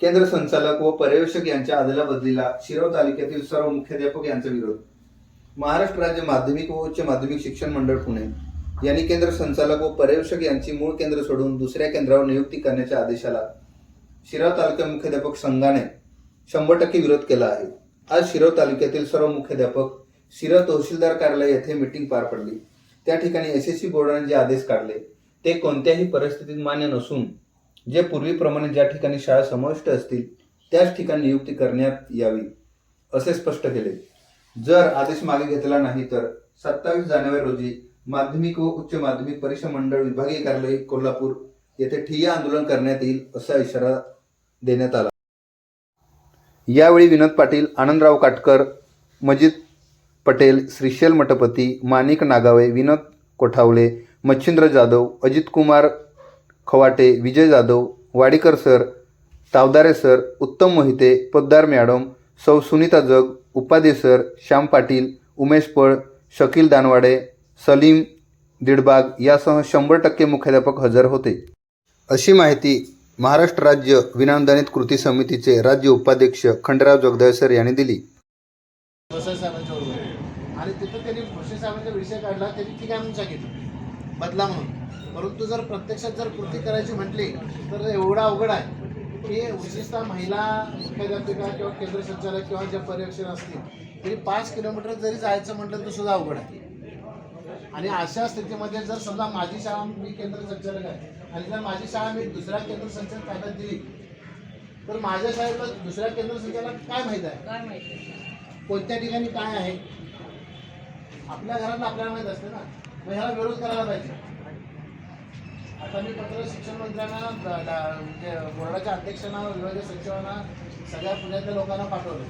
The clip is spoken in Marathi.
केंद्र संचालक व पर्यवेक्षक यांच्या आदलाबदलीला शिरोळ तालुक्यातील सर्व मुख्याध्यापक यांचा विरोध. महाराष्ट्र राज्य माध्यमिक व उच्च माध्यमिक शिक्षण मंडळ पुणे यांनी केंद्र संचालक व पर्यवेक्षक यांची मूळ केंद्र सोडून दुसऱ्या केंद्रावर नियुक्ती करण्याच्या आदेशाला शिराव तालुका मुख्याध्यापक संघाने शंभर टक्के विरोध केला आहे. आज शिरोळ तालुक्यातील सर्व मुख्याध्यापक शिरोळ तहसीलदार कार्यालय येथे मीटिंग पार पडली. त्या ठिकाणी एस एस सी बोर्डाने जे आदेश काढले ते कोणत्याही परिस्थितीत मान्य नसून जे पूर्वीप्रमाणे ज्या ठिकाणी शाळा समाविष्ट असतील त्याच ठिकाणी नियुक्ती करण्यात यावी असे स्पष्ट केले. जर आदेश मागे घेतला नाही तर सत्तावीस जानेवारी रोजी माध्यमिक व उच्च माध्यमिक परीक्षा मंडळ विभागीय कार्यालय कोल्हापूर येथे ठिय्या आंदोलन करण्यात येईल असा इशारा देण्यात आला. यावेळी Vinod Patil Anandrao Katkar Majid Patel Shrishail Mathpati Manik Nagave Vinod Kothawale Machhindra Jadhav Ajitkumar Khawate Vijay Jadhav Wadikar sir Tavdare sir Uttam Mohite Poddar madam सौ सुनीता जग उपाधे सर श्याम पाटील उमेश पळ शकील दानवाडे सलीम दिडबाग यासह शंभर टक्के मुख्याध्यापक हजर होते. अशी माहिती महाराष्ट्र राज्य विनानुदानित कृती समितीचे राज्य उपाध्यक्ष खंडराव जगदळसर यांनी दिली. आणि तिथं त्यांनी भोसले साहेबांचा विषय काढला त्यांनी ठीक आहे म्हणून सांगितलं. बदला म्हणून. परंतु जर प्रत्यक्षात जर कृती करायची म्हटली तर एवढा अवघड आहे की विशेषतः महिला मुख्याध्यापिका किंवा केंद्र संचालक किंवा ज्या पर्यवेक्षण असतील तरी पाच किलोमीटर जरी जायचं म्हटलं तर सुद्धा अवघड आहे. आणि अशा स्थितीमध्ये जर समजा माझी शाळा मी केंद्र संचालक आहे आणि जर माझी शाळा मी दुसऱ्या केंद्र संचालक ताब्यात दिली तर माझ्या शाळेला दुसऱ्या केंद्र संचालक काय माहीत आहे? कोणत्या ठिकाणी काय आहे? आपल्या घरात आपल्याला माहीत असते ना. मग ह्याला विरोध करायला पाहिजे. आता मी पत्र शिक्षण मंत्र्यांना म्हणजे बोर्डाच्या अध्यक्षांना विभागीय सचिवांना सगळ्या पुण्यातल्या लोकांना पाठवलं.